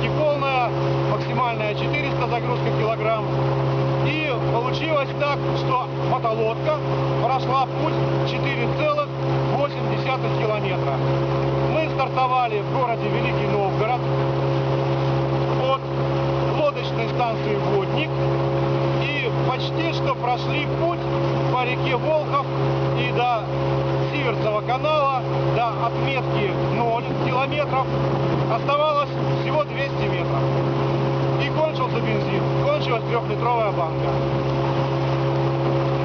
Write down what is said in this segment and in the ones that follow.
почти полная, максимальная 400 загрузка килограмм. И получилось так, что мотолодка прошла путь 4,8 километра. Мы стартовали в городе Великий Новгород от лодочной станции «Водник» и почти что прошли путь по реке Волхов и до Сиверцева канала, до отметки 0 километров оставалось всего 200 метров. И кончился бензин, кончилась трехлитровая банка.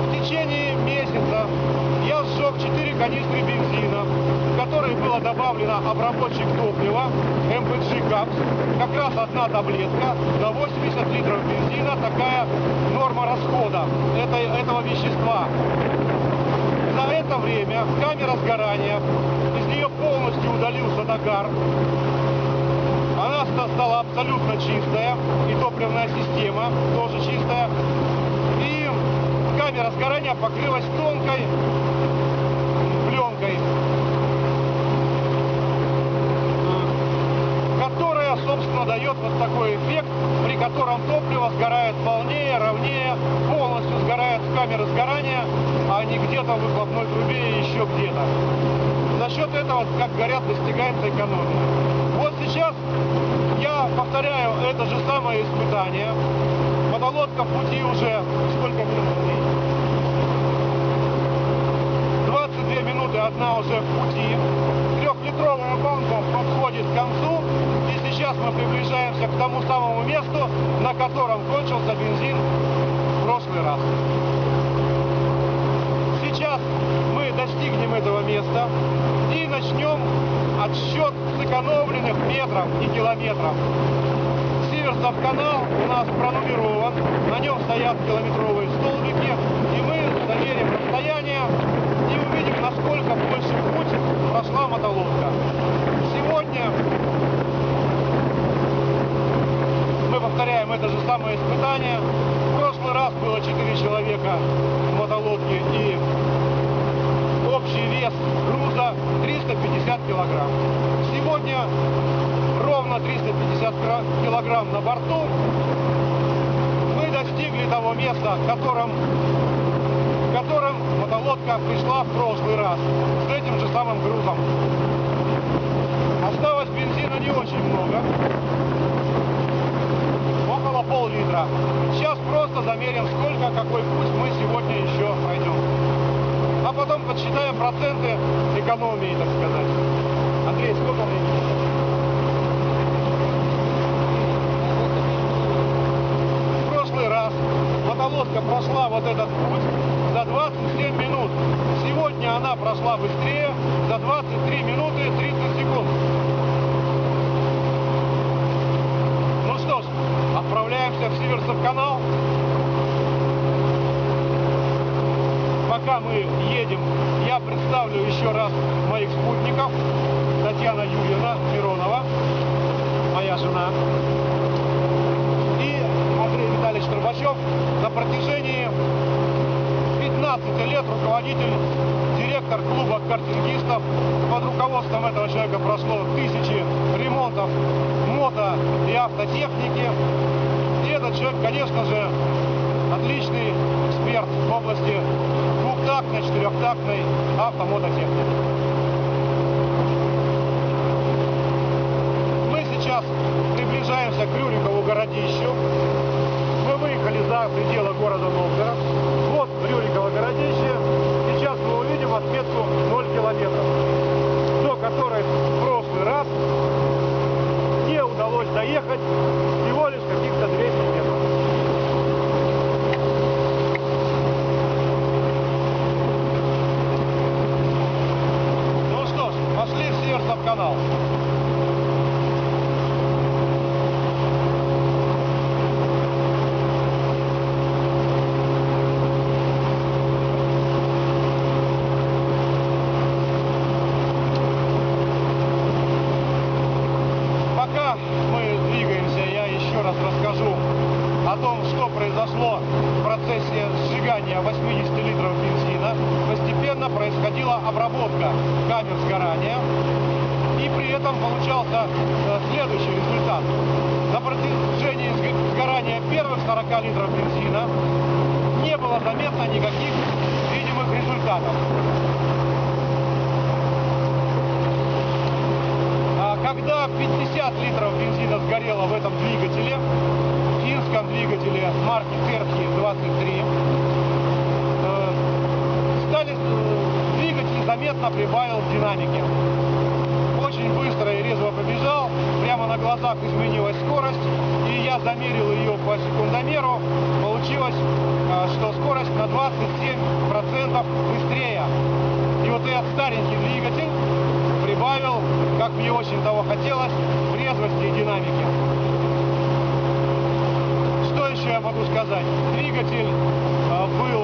В течение месяца я сжег 4 канистры бензина, в которые было добавлено обработчик топлива МПГ КАПС, как раз одна таблетка на 80 литров бензина, такая норма расхода этого вещества. За это время камера сгорания, из нее полностью удалился нагар, ста- стала абсолютно чистая, и топливная система тоже чистая. И камера сгорания покрылась тонкой пленкой, которая, собственно, дает вот такой эффект, при котором топливо сгорает полнее, ровнее, полностью сгорает в камеры сгорания, а не где-то в выхлопной трубе и еще где-то. За счет этого, как говорят, достигается экономия. Вот сейчас я повторяю это же самое испытание. Мотолодка в пути уже сколько минут? в ней? 22 минуты, одна уже в пути. Трехлитровая банка подходит к концу. И сейчас мы приближаемся к тому самому месту, на котором кончился бензин в прошлый раз. Сейчас мы достигнем этого места и начнем отсчет сэкономленных метров и километров. Сиверсов канал у нас пронумерован, на нем стоят километровые столбики, и мы замерим расстояние и увидим, насколько больше путь прошла мотолодка. Сегодня мы повторяем это же самое испытание. В прошлый раз было 4 человека в мотолодке и общий вес груза 350 килограмм. Сегодня ровно 350 кра- килограмм на борту. Мы достигли того места, в котором мотолодка пришла в прошлый раз с этим же самым грузом. Осталось бензина не очень много. Около пол-литра. Сейчас просто замерим, сколько, какой путь мы сегодня еще пройдем потом подсчитаем проценты экономии, так сказать. Андрей, сколько времени? В прошлый раз мотолодка прошла вот этот путь за 27 минут. Сегодня она прошла быстрее за 23 минуты 30 секунд. Ну что ж, отправляемся в Сиверсов канал. Пока мы едем, я представлю еще раз моих спутников. Татьяна Юрьевна Миронова, моя жена. И Андрей Витальевич Трубачев на протяжении 15 лет руководитель, директор клуба картингистов. Под руководством этого человека прошло тысячи ремонтов мото и автотехники. И этот человек, конечно же, отличный эксперт в области двухтактной, четырехтактной автомототехники. Мы сейчас приближаемся к Рюрикову городищу. Мы выехали за пределы города Новгород. Вот Рюриково городище. Сейчас мы увидим отметку 0 километров, до которой в прошлый раз не удалось доехать канал. Пока мы двигаемся, я еще раз расскажу о том, что произошло в процессе сжигания 80 литров бензина. Постепенно происходила обработка камер сгорания. И при этом получался э, следующий результат. 40 литров бензина не было заметно никаких видимых результатов. А когда 50 литров бензина сгорело в этом двигателе, финском двигателе марки Терхи 23, э, стали, э, двигатель заметно прибавил динамики. Очень быстро и резво побежал, прямо на глазах изменилась скорость, и я замерил ее по секундомеру, получилось, э, что скорость на 27% быстрее. И вот этот старенький двигатель прибавил, как мне очень того хотелось, резвости и динамики. Что еще я могу сказать? Двигатель э, был...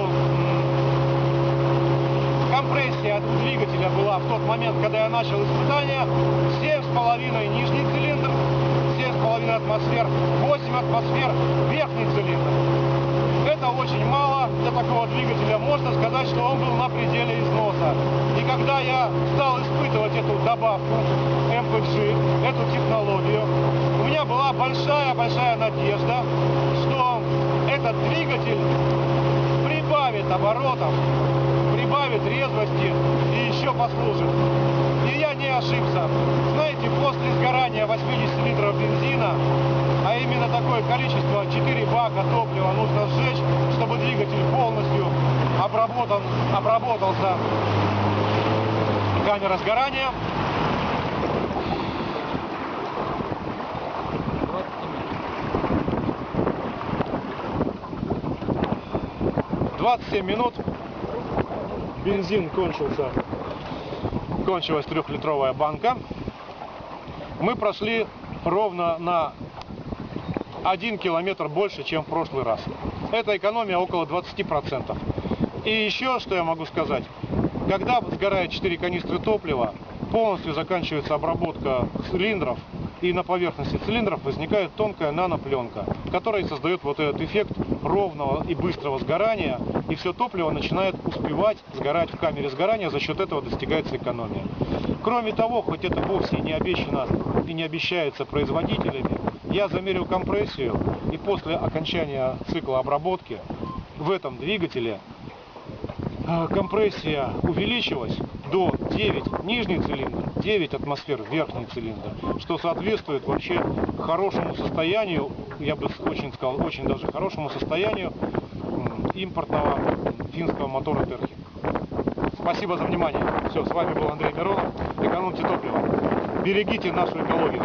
Компрессия от двигателя была в тот момент, когда я начал испытание, 7,5 нижний цилиндр, 7,5 атмосфер, 8 атмосфер верхний цилиндр. Это очень мало для такого двигателя. Можно сказать, что он был на пределе износа. И когда я стал испытывать эту добавку MPG, эту технологию, у меня была большая-большая надежда, что этот двигатель прибавит оборотов, прибавит резвости и еще послужит. И я не ошибся. Знаете, после сгорания 80 литров бензина, а именно такое количество, 4 бака топлива нужно сжечь, чтобы двигатель полностью обработан, обработался камера сгорания. Двадцать семь минут бензин кончился, кончилась трехлитровая банка. Мы прошли ровно на 1 километр больше, чем в прошлый раз. Это экономия около 20%. И еще, что я могу сказать, когда сгорает 4 канистры топлива, полностью заканчивается обработка цилиндров, и на поверхности цилиндров возникает тонкая нанопленка, которая создает вот этот эффект ровного и быстрого сгорания, и все топливо начинает успевать сгорать в камере сгорания, за счет этого достигается экономия. Кроме того, хоть это вовсе не обещано и не обещается производителями, я замерил компрессию, и после окончания цикла обработки в этом двигателе э, компрессия увеличилась до 9 нижний цилиндр, 9 атмосфер верхний цилиндр, что соответствует вообще хорошему состоянию, я бы очень сказал, очень даже хорошему состоянию импортного финского мотора Терхи. Спасибо за внимание. Все, с вами был Андрей Миронов. Экономьте топливо. Берегите нашу экологию.